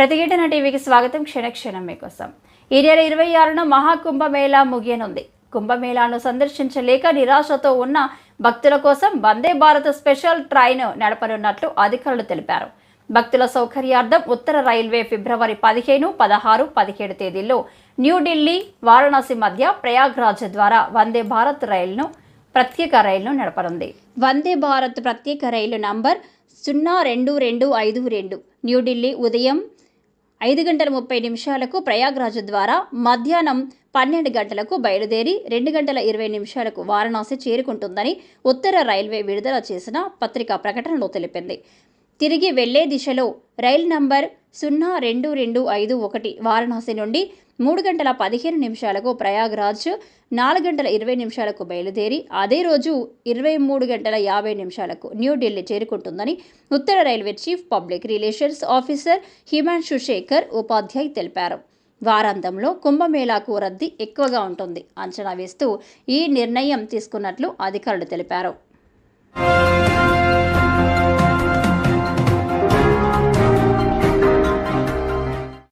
ప్రతిఘటన టీవీకి స్వాగతం క్షణక్షణం మీకోసం. ఈ నెల ఇరవై ఆరున మహాకుంభమేళా ముగియనుంది. కుంభమేళాను సందర్శించలేక నిరాశతో ఉన్న భక్తుల కోసం వందే భారత్ స్పెషల్ ట్రైన్ నడపనున్నట్లు అధికారులు తెలిపారు. భక్తుల సౌకర్యార్థం ఉత్తర రైల్వే ఫిబ్రవరి పదిహేను పదహారు పదిహేడు తేదీల్లో న్యూఢిల్లీ వారణాసి మధ్య ప్రయాగ్రాజ్ ద్వారా వందే భారత్ రైలును ప్రత్యేక రైలును నడపనుంది. వందే భారత్ ప్రత్యేక రైలు నంబర్ సున్నా రెండు రెండు ఐదు రెండు. న్యూఢిల్లీ ఉదయం ఐదు గంటల ముప్పై నిమిషాలకు ప్రయాగ్రాజ్ ద్వారా మధ్యాహ్నం పన్నెండు గంటలకు బయలుదేరి రెండు గంటల ఇరవై నిమిషాలకు వారణాసి చేరుకుంటుందని ఉత్తర రైల్వే విడుదల చేసిన పత్రికా ప్రకటనలో తెలిపింది. తిరిగి వెళ్ళే దిశలో రైలు నంబర్ సున్నా రెండు రెండు ఐదు ఒకటి వారణాసి నుండి మూడు గంటల పదిహేను నిమిషాలకు ప్రయాగ్రాజ్ నాలుగు గంటల ఇరవై నిమిషాలకు బయలుదేరి అదే రోజు ఇరవై మూడు గంటల యాభై నిమిషాలకు న్యూఢిల్లీ చేరుకుంటుందని ఉత్తర railway chief public relations officer Himanshu Shekhar Upadhyay తెలిపారు. వారాంతంలో కుంభమేళాకు రద్దీ ఎక్కువగా ఉంటుంది అంచనా వేస్తూ ఈ నిర్ణయం తీసుకున్నట్లు అధికారులు తెలిపారు.